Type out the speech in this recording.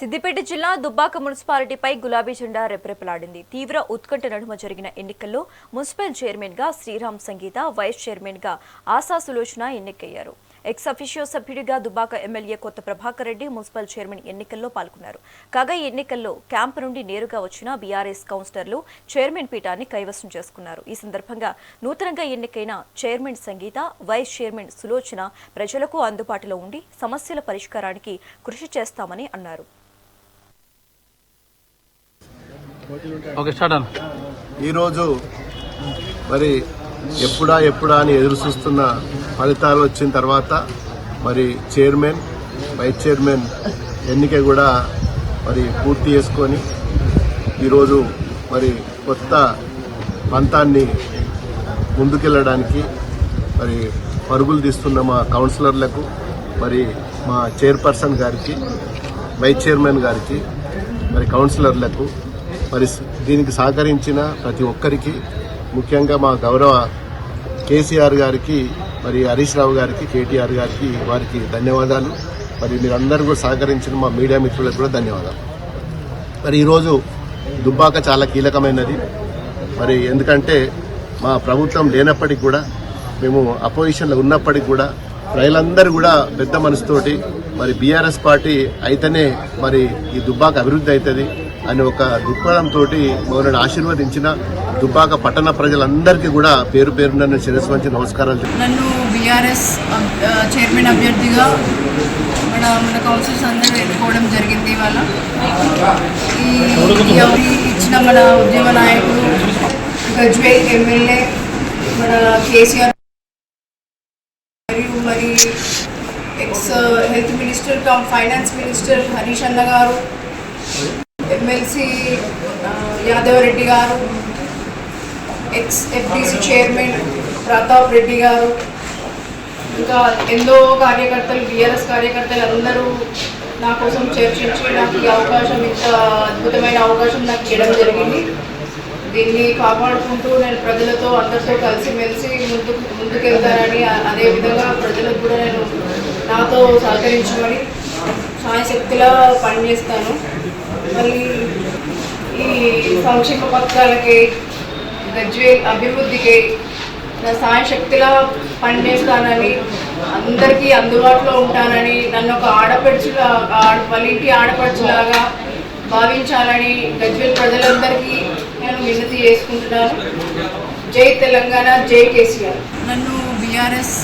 సిద్దిపేట జిల్లా దుబ్బాక మున్సిపాలిటీపై గులాబీ జెండా రెపరెపలాడింది. తీవ్ర ఉత్కంఠ నడుమ జరిగిన ఎన్నికల్లో మున్సిపల్ చైర్మన్గా శ్రీరామ్ సంగీత వైస్ చైర్మన్గా ఆశా సులోచన ఎన్నికయ్యారు. ఎక్స్ అఫిషియో సభ్యుడిగా దుబ్బాక ఎమ్మెల్యే కొత్త ప్రభాకర్ రెడ్డి మున్సిపల్ చైర్మన్ ఎన్నికల్లో పాల్గొన్నారు. కాగా ఈ ఎన్నికల్లో క్యాంప్ నుండి నేరుగా వచ్చిన బీఆర్ఎస్ కౌన్సిలర్లు చైర్మన్ పీఠాన్ని కైవసం చేసుకున్నారు. ఈ సందర్భంగా నూతనంగా ఎన్నికైన chairman Sangeetha vice chairman Sulochana ప్రజలకు అందుబాటులో ఉండి సమస్యల పరిష్కారానికి కృషి చేస్తామని అన్నారు. ఓకే స్టార్ట్ అన్న. ఈరోజు మరి ఎప్పుడా ఎప్పుడా అని ఎదురు చూస్తున్న ఫలితాలు వచ్చిన తర్వాత మరి చైర్మన్ వైస్ చైర్మన్ ఎన్నిక కూడా మరి పూర్తి చేసుకొని ఈరోజు మరి కొత్త పంతాన్ని ముందుకెళ్ళడానికి మరి పరుగులు తీస్తున్న మా కౌన్సిలర్లకు మరి మా చైర్పర్సన్ గారికి వైస్ చైర్మన్ గారికి మరి కౌన్సిలర్లకు మరి దీనికి సహకరించిన ప్రతి ఒక్కరికి ముఖ్యంగా మా గౌరవ కేసీఆర్ గారికి మరి హరీష్ రావు గారికి కేటీఆర్ గారికి వారికి ధన్యవాదాలు. మరి మీరందరూ కూడా సహకరించిన మా మీడియా మిత్రులకు కూడా ధన్యవాదాలు. మరి ఈరోజు దుబ్బాక చాలా కీలకమైనది. మరి ఎందుకంటే మా ప్రభుత్వం లేనప్పటికి కూడా మేము అపోజిషన్లో ఉన్నప్పటికి కూడా ప్రజలందరూ కూడా పెద్ద మనసుతోటి మరి బీఆర్ఎస్ పార్టీ అయితేనే మరి ఈ దుబ్బాక అభివృద్ధి అవుతుంది. అని ఒక దృక్పథంతో మమ్మల్ని ఆశీర్వదించిన దుబ్బాక పట్టణ ప్రజలందరికీ కూడా పేరు పేరున నేను శిరస్సు వంచి నమస్కారాలు నన్ను బీఆర్ఎస్ చైర్మన్ అభ్యర్థిగా మన మన కౌన్సిల్స్ అందరూ ఎన్నుకోవడం జరిగింది ఇవాళ. ఈ ఇచ్చిన మన ఉద్యమ నాయకుడు గజ్వేల్ ఎమ్మెల్యే మన కేసీఆర్ మరియు మరి ex health minister cum finance minister Harish అన్న గారు. ఎమ్మెల్సీ యాదవ్ రెడ్డి గారు ex FDC chairman Pratap Reddy గారు ఇంకా ఎంతో కార్యకర్తలు బీఆర్ఎస్ కార్యకర్తలు అందరూ నా కోసం చర్చించి నాకు ఈ అవకాశం ఇంత అద్భుతమైన అవకాశం నాకు ఇవ్వడం జరిగింది. దీన్ని కాపాడుకుంటూ నేను ప్రజలతో అందరితో కలిసిమెలిసి ముందుకు ముందుకెళ్తానని అదేవిధంగా ప్రజలకు కూడా నేను నాతో సహకరించమని సాయశక్తిలా పనిచేస్తాను. మళ్ళీ ఈ సంక్షేమ పథకాలకి గజ్వేల్ అభివృద్ధికి నా సాయశక్తిలా పనిచేస్తానని అందరికీ అందుబాటులో ఉంటానని నన్ను ఒక ఆడపడుచులా ఆడ- వాళ్ళ ఆడపడుచులాగా భావించాలని గజ్వేల్ ప్రజలందరికీ నేను విన్నతి చేసుకుంటున్నాను. జై తెలంగాణ జై కేసీఆర్. నన్ను బీఆర్ఎస్